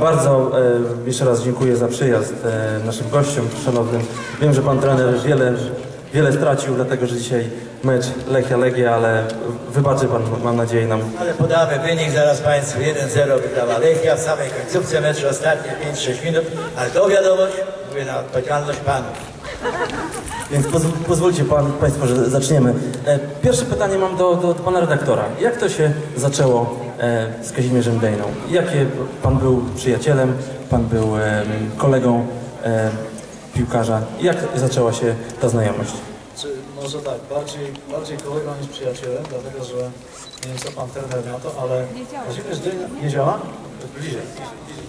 Bardzo e, jeszcze raz dziękuję za przyjazd e, naszym gościom szanownym. Wiem, że pan trener wiele, wiele stracił, dlatego że dzisiaj mecz Lechia Legia, ale wybaczy pan, mam nadzieję, nam Ale podamy wynik zaraz Państwu 1-0 wygrała Lechia w samej końcówce meczu ostatnie 5-6 minut, ale to wiadomość, mówię na odpowiedzialność Panów. Więc pozw pozwólcie pan, Państwo, że zaczniemy. E, pierwsze pytanie mam do, do, do Pana redaktora. Jak to się zaczęło z Kazimierzem Dejną? Jakie Pan był przyjacielem, Pan był kolegą piłkarza? Jak zaczęła się ta znajomość? Czy może tak, bardziej, bardziej kolegą niż przyjacielem, dlatego że nie wiem co pan trener na to, ale Kazimierz Dyna nie działa? Bliżej.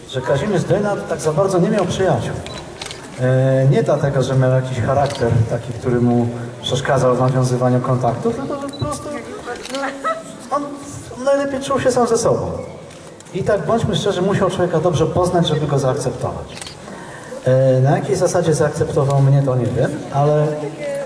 Że Kazimierz Dyna tak za bardzo nie miał przyjaciół. E, nie dlatego, że miał jakiś charakter taki, który mu przeszkadzał w nawiązywaniu kontaktów, tylko że po prostu no, on, on najlepiej czuł się sam ze sobą. I tak bądźmy szczerzy, musiał człowieka dobrze poznać, żeby go zaakceptować. E, na jakiej zasadzie zaakceptował mnie, to nie wiem, ale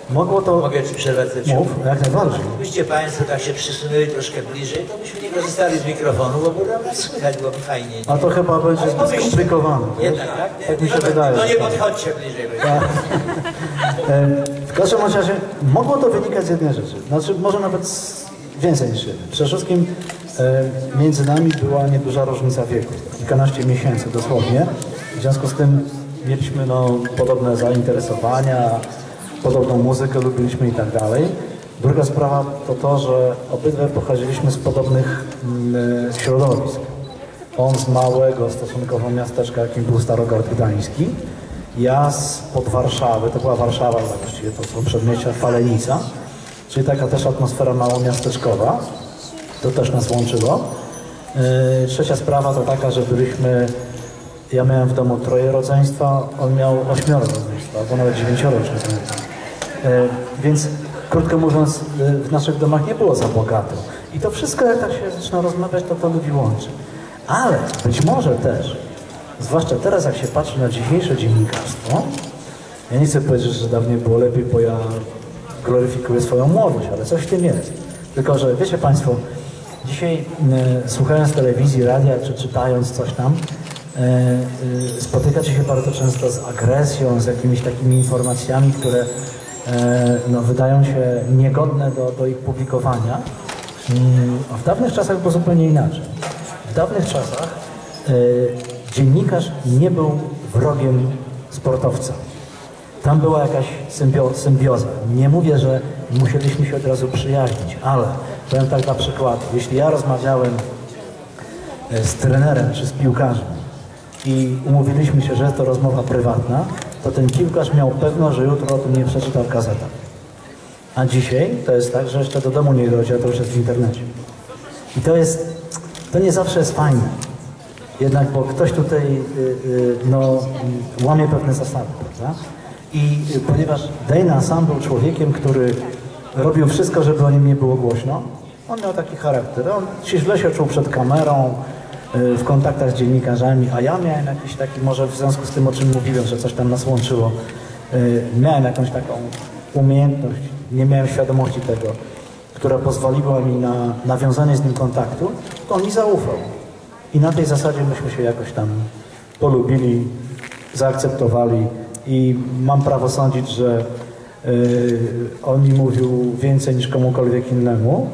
mogło to... Mogę Ci przerwać Mów, jak najbardziej. Gdybyście Państwo tak się przysunęli troszkę bliżej, to byśmy nie korzystali z mikrofonu, bo było nas słychać, byłoby fajnie. A to chyba będzie zbyt skomplikowane. Jednak, tak? Tak mi się no, wydaje. No nie tak. podchodźcie bliżej. bo- E, W każdym razie mogło to wynikać z jednej rzeczy. Znaczy, może nawet z więcej niż jednej. Przede wszystkim między nami była nieduża różnica wieku. Kilkanaście miesięcy dosłownie. W związku z tym mieliśmy no, podobne zainteresowania, podobną muzykę lubiliśmy i tak dalej. Druga sprawa to to, że obydwaj pochodziliśmy z podobnych mm, e, środowisk. On z małego stosunkowo miasteczka, jakim był Starogard Gdański. Ja z pod Warszawy, to była Warszawa, właściwie to są przedmieścia Falenica, czyli taka też atmosfera małomiasteczkowa. To też nas łączyło. Yy, Trzecia sprawa to taka, że byliśmy, ja miałem w domu troje rodzeństwa, on miał ośmioro rodzeństwa, albo nawet dziewięcioro już nie pamiętam. E, Więc krótko mówiąc, e, w naszych domach nie było za bogato. I to wszystko, jak tak się zaczyna rozmawiać, to to ludzi łączy. Ale być może też, zwłaszcza teraz, jak się patrzy na dzisiejsze dziennikarstwo, ja nie chcę powiedzieć, że dawniej było lepiej, bo ja gloryfikuję swoją młodość, ale coś w tym jest. Tylko, że wiecie Państwo, dzisiaj e, słuchając telewizji, radia, czy czytając coś tam, e, spotykacie się bardzo często z agresją, z jakimiś takimi informacjami, które no, wydają się niegodne do, do ich publikowania. Mm, A w dawnych czasach było zupełnie inaczej. W dawnych czasach dziennikarz nie był wrogiem sportowca. Tam była jakaś symbio, symbioza. Nie mówię, że musieliśmy się od razu przyjaźnić, ale powiem tak na przykład, jeśli ja rozmawiałem e, z trenerem czy z piłkarzem i umówiliśmy się, że jest to rozmowa prywatna, to ten piłkarz miał pewność, że jutro o tym nie przeczytał w gazetach. A dzisiaj to jest tak, że jeszcze do domu nie dojdzie, a to już jest w internecie. I to jest, to nie zawsze jest fajne. Jednak, bo ktoś tutaj y, y, no, łamie pewne zasady, prawda? I y, ponieważ Dana sam był człowiekiem, który robił wszystko, żeby o nim nie było głośno, on miał taki charakter. On się źle się czuł przed kamerą, y, w kontaktach z dziennikarzami, a ja miałem jakiś taki, może w związku z tym, o czym mówiłem, że coś tam nas łączyło, y, miałem jakąś taką umiejętność, nie miałem świadomości tego, która pozwoliła mi na nawiązanie z nim kontaktu, to on mi zaufał. I na tej zasadzie myśmy się jakoś tam polubili, zaakceptowali i mam prawo sądzić, że y, on mi mówił więcej niż komukolwiek innemu,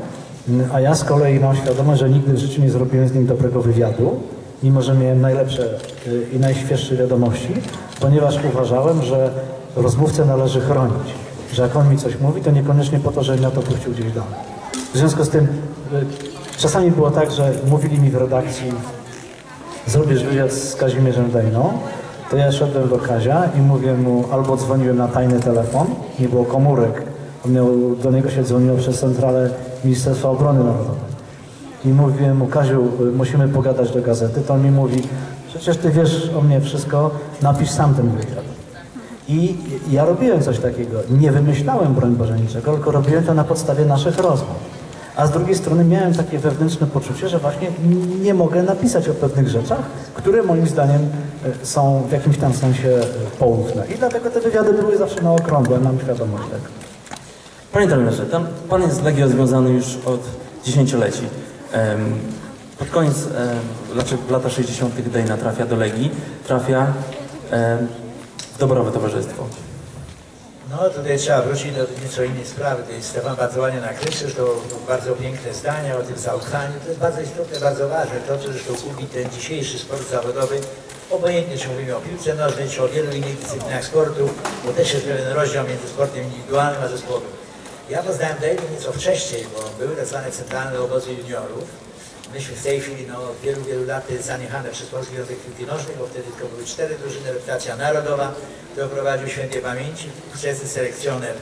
a ja z kolei mam świadomość, że nigdy w życiu nie zrobiłem z nim dobrego wywiadu, mimo że miałem najlepsze y, i najświeższe wiadomości, ponieważ uważałem, że rozmówcę należy chronić. Że jak on mi coś mówi, to niekoniecznie po to, żebym ja to puścił gdzieś dalej. W związku z tym y, czasami było tak, że mówili mi w redakcji zrobisz wywiad z Kazimierzem Dejną, to ja szedłem do Kazia i mówię mu, albo dzwoniłem na tajny telefon, nie było komórek, do niego się dzwoniło przez centralę Ministerstwa Obrony Narodowej. I mówiłem mu, Kaziu, musimy pogadać do gazety, to on mi mówi, przecież ty wiesz o mnie wszystko, napisz sam ten wywiad. I ja robiłem coś takiego. Nie wymyślałem, broń Boże, niczego, tylko robiłem to na podstawie naszych rozmów. A z drugiej strony miałem takie wewnętrzne poczucie, że właśnie nie mogę napisać o pewnych rzeczach, które moim zdaniem e, są w jakimś tam sensie e, poufne. I dlatego te wywiady były zawsze na okrągłe, mam świadomość tego. Panie trenerze, tam pan jest z Legią związany już od dziesięcioleci. Pod koniec, znaczy lata 60. Dejna trafia do Legii, trafia w dobrowe towarzystwo. No tutaj trzeba wrócić do nieco innej sprawy. To Stefan bardzo ładnie nakreślił, to bardzo piękne zdania o tym zaufaniu. To jest bardzo istotne, bardzo ważne. To, co zresztą gubi ten dzisiejszy sport zawodowy, obojętnie czy mówimy o piłce nożnej, czy o wielu innych dyscyplinach sportu, bo też jest pewien rozdział między sportem indywidualnym a zespołowym. Ja poznałem David nieco wcześniej, bo były tak zwane centralne obozy juniorów. Myśmy w tej chwili no, od wielu, wielu lat zaniechane przez Polski Związek Piłki Nożnej, bo wtedy tylko były cztery drużyny, reprezentacja narodowa, którą prowadził świętej pamięci, ówczesny selekcjoner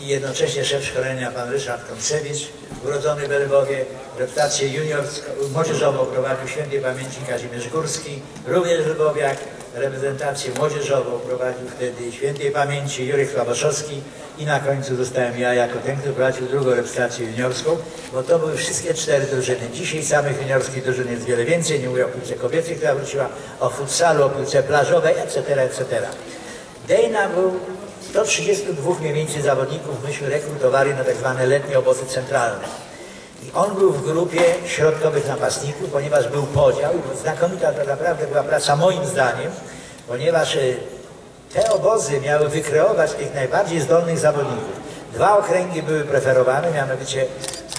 i jednocześnie szef szkolenia pan Ryszard Kączewicz, urodzony w Lwowie, reprezentację juniorską, młodzieżową prowadził świętej pamięci Kazimierz Górski, również Lwowiak, reprezentację młodzieżową prowadził wtedy świętej pamięci Jurek Słabaszowski i na końcu zostałem ja jako ten, który prowadził drugą reprezentację juniorską, bo to były wszystkie cztery drużyny. Dzisiaj samych juniorskich drużyn jest wiele więcej, nie mówię o piłce kobiecej, która wróciła, o futsalu, o piłce plażowej, etc., etc. Dejna był 132 mniej więcej zawodników myśmy rekrutowali na tak zwane letnie obozy centralne. I on był w grupie środkowych napastników, ponieważ był podział znakomita to naprawdę była praca moim zdaniem, ponieważ y, te obozy miały wykreować tych najbardziej zdolnych zawodników. Dwa okręgi były preferowane, mianowicie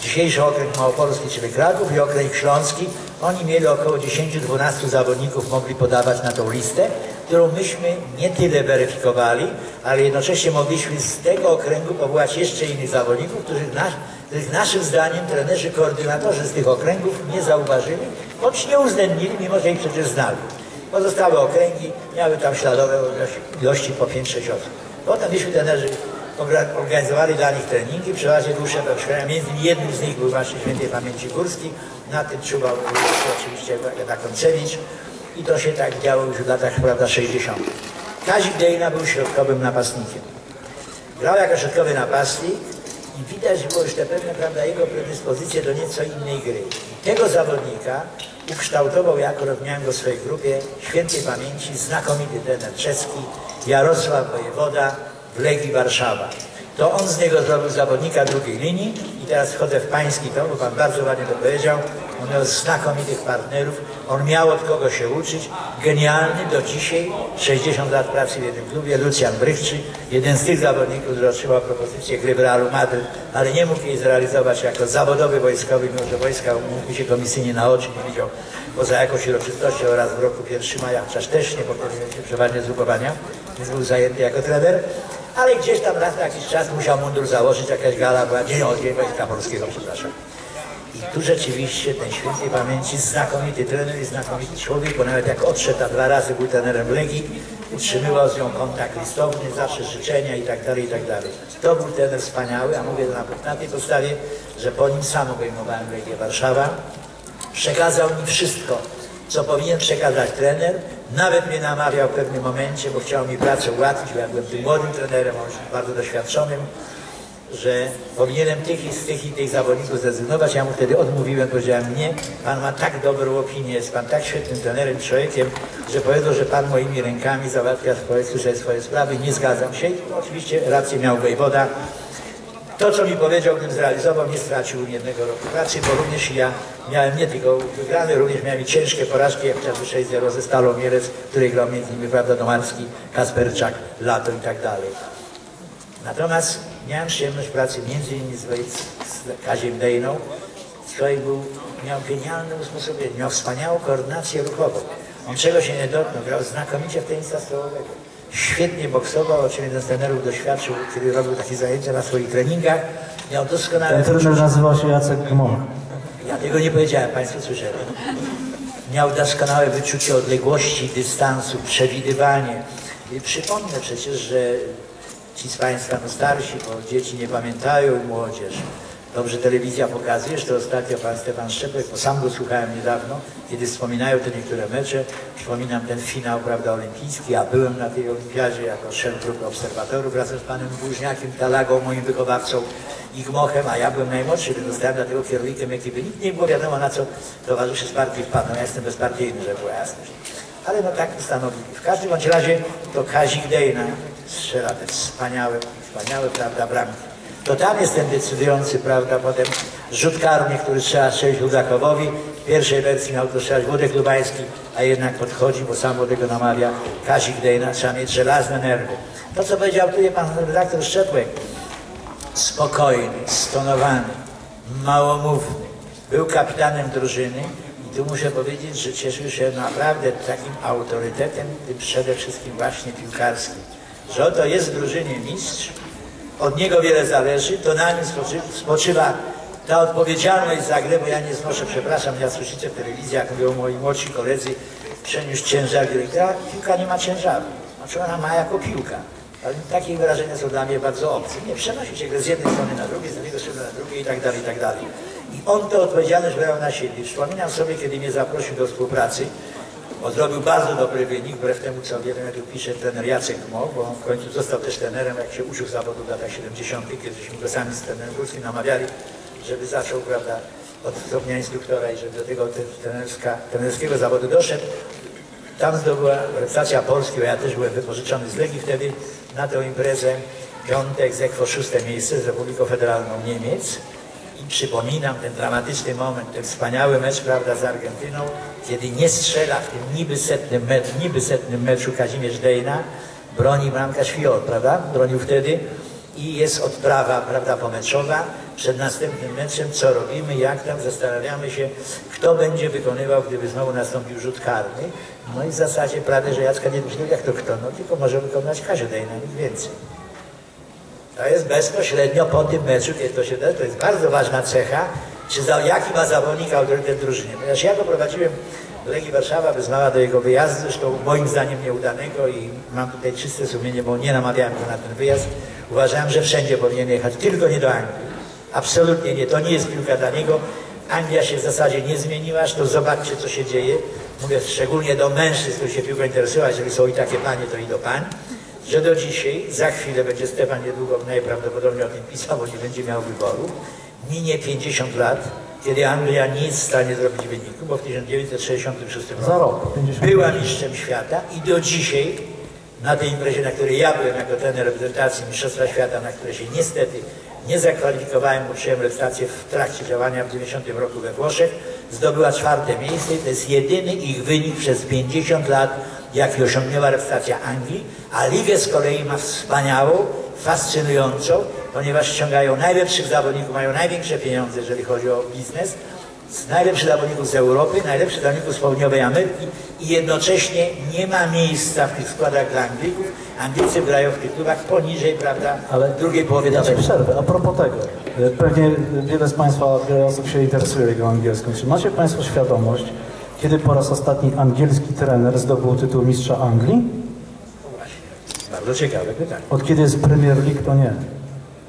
dzisiejszy okręg małopolski, czyli Kraków i okręg śląski. Oni mieli około 10-12 zawodników, mogli podawać na tą listę, którą myśmy nie tyle weryfikowali, ale jednocześnie mogliśmy z tego okręgu powołać jeszcze innych zawodników, których, nas, których naszym zdaniem trenerzy, koordynatorzy z tych okręgów nie zauważyli, bądź nie uwzględnili, mimo że ich przecież znali. Pozostałe okręgi miały tam śladowe ilości po 5-6 osób. Potem myśmy trenerzy organizowali dla nich treningi, przeważnie dłuższe do szkolenia. Między innymi jednym z nich był właśnie świętej pamięci Górski, na tym czuwał oczywiście Konczewicz i to się tak działo już w latach prawda, 60. Kazik Dejna był środkowym napastnikiem. Grał jako środkowy napastnik i widać było już te pewne prawda, jego predyspozycje do nieco innej gry. I tego zawodnika ukształtował, jako miałem go w swojej grupie, świętej pamięci, znakomity trener czeski, Jarosław Wojewoda w Legii Warszawa. To on z niego zrobił zawodnika drugiej linii i teraz wchodzę w pański tom, bo pan bardzo ładnie to powiedział. On miał znakomitych partnerów, on miał od kogo się uczyć. Genialny do dzisiaj, 60 lat pracy w jednym klubie, Lucjan Brychczy, jeden z tych zawodników, który otrzymał propozycję gry w Realu Madryt, ale nie mógł jej zrealizować jako zawodowy wojskowy, mimo że wojska mógł się komisyjnie na oczy nie widział poza jakąś uroczystością oraz w roku 1 maja, chociaż też nie pokonywał się przeważnie zgrupowania, więc był zajęty jako trener ale gdzieś tam raz na jakiś czas musiał mundur założyć, jakaś gala była, dzień od Wojska Polskiego, przepraszam. I tu rzeczywiście ten świętej pamięci znakomity trener i znakomity człowiek, bo nawet jak odszedł, a dwa razy był trenerem Legii, utrzymywał z nią kontakt listowny, zawsze życzenia i tak dalej, i tak dalej. To był trener wspaniały, a mówię na, na tej podstawie, że po nim sam obejmowałem Legię Warszawa. Przekazał mi wszystko, co powinien przekazać trener. Nawet mnie namawiał w pewnym momencie, bo chciał mi pracę ułatwić, bo ja byłem tym młodym trenerem, bardzo doświadczonym, że powinienem tych i z tych i tych zawodników zrezygnować. Ja mu wtedy odmówiłem, powiedziałem, nie, pan ma tak dobrą opinię, jest pan tak świetnym trenerem, człowiekiem, że powiedzą, że pan moimi rękami załatwia swoje, swoje sprawy. Nie zgadzam się. I oczywiście rację miał Wojwoda. To, co mi powiedział, gdybym zrealizował, nie stracił jednego roku pracy, bo również ja miałem nie tylko wygrane, również miałem ciężkie porażki, jak chociażby 6-0 ze Stalą Mielec, której grał między innymi Prawda Domarski, Kasperczak, Lato i tak dalej. Natomiast miałem przyjemność pracy między innymi z, z Kaziem Dejną, który był, miał genialne usposobienie, miał wspaniałą koordynację ruchową. On czego się nie dotknął, grał znakomicie w tenisa stołowego świetnie boksował, o czym jeden z trenerów doświadczył, kiedy robił takie zajęcia na swoich treningach. Miał doskonałe... Ten trener nazywał się Jacek Gmon. Ja tego nie powiedziałem, Państwo słyszeli. Miał doskonałe wyczucie odległości, dystansu, przewidywanie. I przypomnę przecież, że ci z Państwa no starsi, bo dzieci nie pamiętają, młodzież, Dobrze telewizja pokazuje, że ostatnio pan Stefan Szczepek, bo sam go słuchałem niedawno, kiedy wspominają te niektóre mecze, przypominam ten finał, prawda, olimpijski, ja byłem na tej olimpiadzie jako szef grupy obserwatorów razem z panem Błuźniakiem, Talagą, moim wychowawcą i Gmochem, a ja byłem najmłodszy, więc zostałem dlatego kierownikiem ekipy. Nikt nie było wiadomo na co towarzyszy z partii wpadną, ja jestem bezpartyjny, żeby była jasność. Ale no tak postanowili. W każdym bądź razie to Kazik Dejna strzela te wspaniałe, wspaniałe, prawda, bramki. To tam jest ten decydujący, prawda, potem rzut karny, który trzeba strzelić Ludakowowi w pierwszej wersji miał to strzelać Włodek Lubański, a jednak podchodzi, bo sam do tego namawia. Kazik Dejna, trzeba mieć żelazne nerwy. To, co powiedział tutaj pan redaktor Szczepłek, spokojny, stonowany, małomówny, był kapitanem drużyny i tu muszę powiedzieć, że cieszył się naprawdę takim autorytetem, przede wszystkim właśnie piłkarskim, że oto jest w drużynie mistrz, od niego wiele zależy, to na nim spoczywa, ta odpowiedzialność za grę, bo ja nie znoszę, przepraszam, ja słyszycie w telewizji, jak mówią moi młodsi koledzy, przeniósł ciężar. Ta piłka nie ma ciężaru, znaczy ona ma jako piłka. Ale takie wyrażenia są dla mnie bardzo obce. Nie przenosi się z jednej strony na drugiej, z drugiej strony na drugiej i tak dalej, i tak dalej. I on tę odpowiedzialność brał na siebie. Przypominam sobie, kiedy mnie zaprosił do współpracy, bo zrobił bardzo dobry wynik, wbrew temu, co wiele tu pisze trener Jacek Mo, bo on w końcu został też trenerem, jak się uczył zawodu w latach 70., kiedyśmy go sami z trenerem Górskim namawiali, żeby zaczął, prawda, od stopnia instruktora i żeby do tego trenerska, trenerskiego zawodu doszedł. Tam zdobyła reprezentacja Polski, bo ja też byłem wypożyczony z Legii wtedy na tę imprezę. Piątek, Zekwo, szóste miejsce z Republiką Federalną Niemiec. I przypominam ten dramatyczny moment, ten wspaniały mecz, prawda, z Argentyną, kiedy nie strzela w tym niby setnym, niby setnym meczu Kazimierz Dejna, broni bramka Świor, prawda? Bronił wtedy i jest odprawa, prawda, pomeczowa. Przed następnym meczem co robimy, jak tam, zastanawiamy się, kto będzie wykonywał, gdyby znowu nastąpił rzut karny. No i w zasadzie prawie, że Jacka nie myślał, jak to kto, no tylko może wykonać Kazio Dejna, nic więcej. To jest bezpośrednio po tym meczu, kiedy to się da, to jest bardzo ważna cecha, czy za, jaki ma zawodnik autorytet drużyny. Ponieważ ja go prowadziłem do Legii Warszawa, wyznała do jego wyjazdu, zresztą moim zdaniem nieudanego i mam tutaj czyste sumienie, bo nie namawiałem go na ten wyjazd. Uważałem, że wszędzie powinien jechać, tylko nie do Anglii. Absolutnie nie, to nie jest piłka dla niego. Anglia się w zasadzie nie zmieniła, to zobaczcie, co się dzieje. Mówię szczególnie do mężczyzn, którzy się piłką interesują, jeżeli są i takie panie, to i do pań że do dzisiaj, za chwilę będzie Stefan niedługo najprawdopodobniej o tym pisał, bo nie będzie miał wyboru, minie 50 lat, kiedy Anglia nie jest w stanie zrobić wyniku, bo w 1966 roku Za rok, 50 była mistrzem świata i do dzisiaj na tej imprezie, na której ja byłem jako trener reprezentacji Mistrzostwa Świata, na które się niestety nie zakwalifikowałem, bo przyjąłem reprezentację w trakcie działania w 90 roku we Włoszech, zdobyła czwarte miejsce i to jest jedyny ich wynik przez 50 lat, jaki osiągnęła reprezentacja Anglii, a ligę z kolei ma wspaniałą, fascynującą, ponieważ ściągają najlepszych zawodników, mają największe pieniądze, jeżeli chodzi o biznes, z najlepszych zawodników z Europy, najlepszych zawodników z południowej Ameryki i jednocześnie nie ma miejsca w tych składach dla Anglików. Anglicy grają w tych klubach poniżej, prawda, Ale drugiej połowy Ja tabeli. przerwę. A propos tego, e, pewnie wiele z Państwa, wiele osób się interesuje ligą angielską. Czy macie Państwo świadomość, kiedy po raz ostatni angielski trener zdobył tytuł mistrza Anglii? Bardzo ciekawe pytanie. Od kiedy jest Premier League, to nie.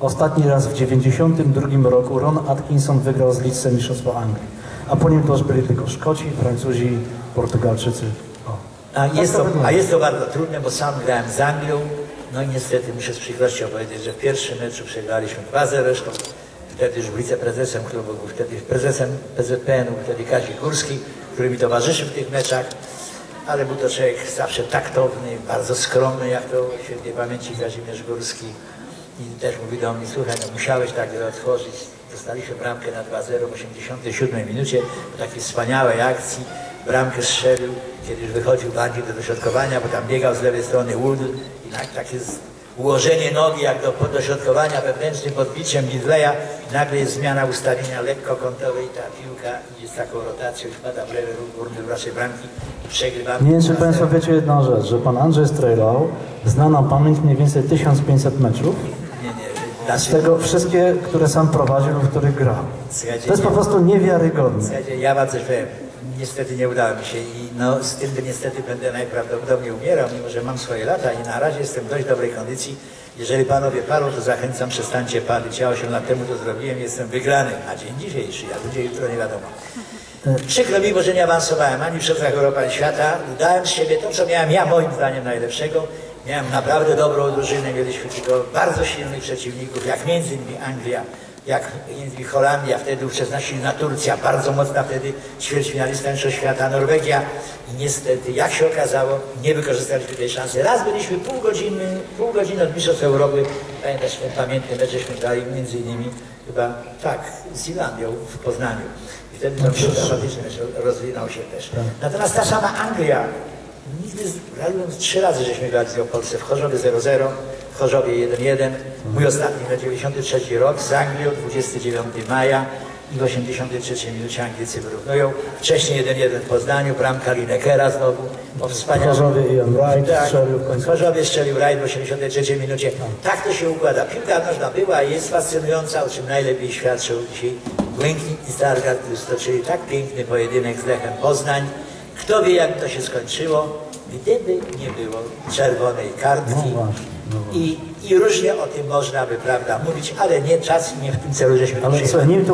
Ostatni raz w 92 roku Ron Atkinson wygrał z Leedsem Mistrzostwo Anglii. A po nim to już byli tylko Szkoci, Francuzi, Portugalczycy. O. A jest, Tak to, wygląda. a jest to bardzo trudne, bo sam grałem z Anglią. No i niestety muszę z przykrością powiedzieć, że w pierwszym meczu przegraliśmy 2-0. Zresztą wtedy już wiceprezesem klubu był wtedy prezesem PZPN-u, wtedy Kazik Górski, który mi towarzyszył w tych meczach. Ale był to człowiek zawsze taktowny, bardzo skromny, jak to świętej pamięci Kazimierz Górski. I też mówi do mnie, słuchaj, no musiałeś tak otworzyć. Dostaliśmy bramkę na 2-0 w 87 minucie po takiej wspaniałej akcji. Bramkę strzelił, kiedy już wychodził bardziej do dośrodkowania, bo tam biegał z lewej strony Wood i tak, takie z- ułożenie nogi jak do dośrodkowania wewnętrznym podbiciem Gidleya i nagle jest zmiana ustawienia lekko kątowej i ta piłka jest taką rotacją i wpada w lewy róg górny w naszej bramki i przegrywamy. Nie wiem, czy 2-0. Państwo wiecie jedną rzecz, że Pan Andrzej Strejlał zna na pamięć mniej więcej 1500 meczów, Nie, nie, z tego wszystkie, które sam prowadził w których grał. Słuchajcie, To jest po prostu niewiarygodne. Słuchajcie, ja wam coś powiem. Niestety nie udało mi się i no, z tym niestety będę najprawdopodobniej umierał, mimo że mam swoje lata i na razie jestem w dość dobrej kondycji. Jeżeli panowie palą, to zachęcam, przestańcie palić. Ja 8 lat temu to zrobiłem, jestem wygrany, a dzień dzisiejszy, a będzie jutro nie wiadomo. Przykro mi, bo że nie awansowałem ani Mistrzostwach Europy, ani świata. Dałem z siebie to, co miałem ja, moim zdaniem, najlepszego. Miałem naprawdę dobrą drużynę, mieliśmy tylko bardzo silnych przeciwników, jak między innymi Anglia, jak Holandia, wtedy ówczesna silna Turcja, bardzo mocna wtedy ćwierćfinalista Mistrzostw Świata, Norwegia. I niestety, jak się okazało, nie wykorzystaliśmy tej szansy. Raz byliśmy pół godziny, pół godziny od Mistrzostw Europy, pamiętasz pamiętny mecz, żeśmy grali między innymi chyba, tak, z Irlandią w Poznaniu. I wtedy to dramatyczny rozwinął się też. Natomiast ta sama Anglia, nigdy, graliłem trzy razy, żeśmy grali z nią w Polsce, w Chorzowie 0-0, w Chorzowie 1-1, mój ostatni na 93 rok z Anglią, 29 maja i w 83 minucie Anglicy wyrównują. Wcześniej 1-1 w Poznaniu, bramka Linekera znowu, o wspaniałym... Wright tak, strzelił w końcu. w Chorzowie strzelił Wright w 83 minucie. Tak to się układa. Piłka nożna była i jest fascynująca, o czym najlepiej świadczył dzisiaj Błękit i Stargard, którzy stoczyli tak piękny pojedynek z Lechem Poznań. Kto wie, jak to się skończyło, gdyby nie było czerwonej kartki. No właśnie, no właśnie. I, I różnie o tym można by, prawda, mówić, ale nie czas i nie w tym celu, żeśmy Ale